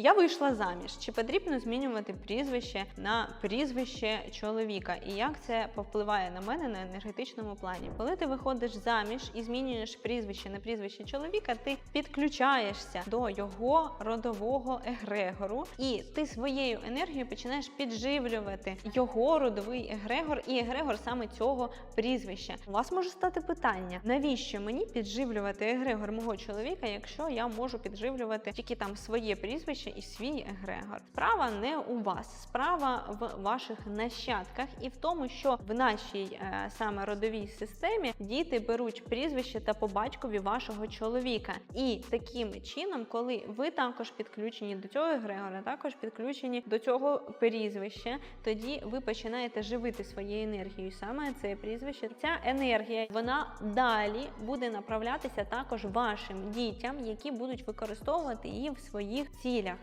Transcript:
Я вийшла заміж. Чи потрібно змінювати прізвище на прізвище чоловіка? І як це повпливає на мене на енергетичному плані? Коли ти виходиш заміж і змінюєш прізвище на прізвище чоловіка, ти підключаєшся до його родового егрегору, і ти своєю енергією починаєш підживлювати його родовий егрегор і егрегор саме цього прізвища. У вас може стати питання: навіщо мені підживлювати егрегор мого чоловіка, якщо я можу підживлювати тільки там своє прізвище і свій егрегор? Справа не у вас, справа в ваших нащадках і в тому, що в нашій е, саме родовій системі діти беруть прізвище та по батькові вашого чоловіка. І таким чином, коли ви також підключені до цього егрегора, також підключені до цього прізвища, тоді ви починаєте живити своєю енергією. Саме це прізвище, ця енергія вона далі буде направлятися також вашим дітям, які будуть використовувати її в своїх цілях.